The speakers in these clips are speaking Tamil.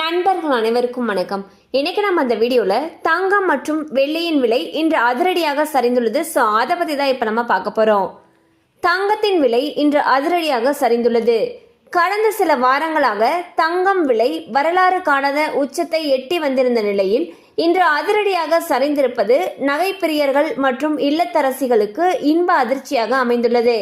நண்பர்கள் அனைவருக்கும் வணக்கம். இன்னைக்கு நம்ம அந்த வீடியோல தங்கம் மற்றும் வெள்ளியின் விலை இன்று அதிரடியாக சரிந்துள்ளது. ஸோ அதை பத்தி தான் இப்போ நம்ம பார்க்க போறோம். தங்கத்தின் விலை இன்று அதிரடியாக சரிந்துள்ளது. கடந்த சில வாரங்களாக தங்கம் விலை வரலாறு காணாத உச்சத்தை எட்டி வந்திருந்த நிலையில் இன்று அதிரடியாக சரிந்திருப்பது நகைப்பிரியர்கள் மற்றும் இல்லத்தரசிகளுக்கு இன்ப அதிர்ச்சியாக அமைந்துள்ளது.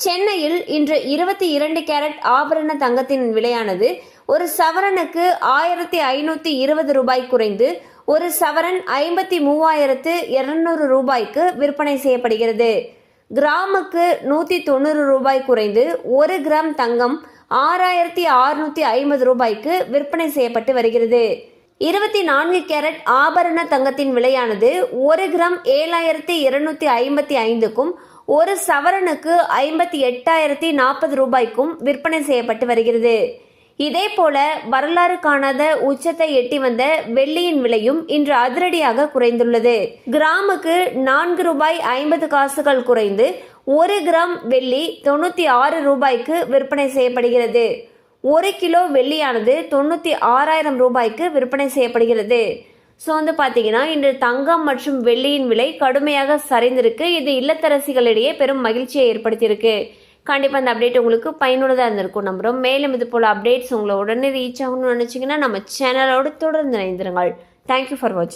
சென்னையில் இன்று இருபத்தி இரண்டு கேரட் ஆபரண தங்கத்தின் விலையானது ஒரு சவரனுக்கு ஆயிரத்தி ஐநூத்தி இருபது ரூபாய் குறைந்து ஒரு சவரன் ஐம்பத்தி மூவாயிரத்து இருநூறு ரூபாய்க்கு விற்பனை செய்யப்படுகிறது. கிராமுக்கு நூத்தி தொண்ணூறு ரூபாய் குறைந்து ஒரு கிராம் தங்கம் ஆறாயிரத்தி அறுநூத்தி ஐம்பது ரூபாய்க்கு விற்பனை செய்யப்பட்டு வருகிறது. இருபத்தி நான்கு கேரட் ஆபரண தங்கத்தின் விலையானது ஒரு கிராம் ஏழாயிரத்தி இருநூத்தி ஐம்பத்தி ஐந்துக்கும் ஒரு சவரனுக்கு ஐம்பத்தி எட்டாயிரத்தி நாற்பது ரூபாய்க்கும் விற்பனை செய்யப்பட்டு வருகிறது. இதே போல வரலாறு காணாத உச்சத்தை எட்டி வந்த வெள்ளியின் விலையும் இன்று அதிரடியாக குறைந்துள்ளது. கிராமுக்கு நான்கு ரூபாய் ஐம்பது காசுகள் குறைந்து ஒரு கிராம் வெள்ளி தொண்ணூத்தி ஆறு ரூபாய்க்கு விற்பனை செய்யப்படுகிறது. ஒரு கிலோ வெள்ளியானது தொண்ணூற்றி ஆறாயிரம் ரூபாய்க்கு விற்பனை செய்யப்படுகிறது. ஸோ வந்து பார்த்தீங்கன்னா இன்று தங்கம் மற்றும் வெள்ளியின் விலை கடுமையாக சரிந்திருக்கு. இது இல்லத்தரசிகளிடையே பெரும் மகிழ்ச்சியை ஏற்படுத்தியிருக்கு. கண்டிப்பாக அந்த அப்டேட் உங்களுக்கு பயனுள்ளதாக இருந்திருக்கும் நம்புகிறோம் மேலும் இது போல் அப்டேட்ஸ் உங்களை உடனே ரீச் ஆகணும்னு நினச்சிங்கன்னா நம்ம சேனலோடு தொடர்ந்து இணைந்திருங்கள். தேங்க்யூ ஃபார் வாட்சிங்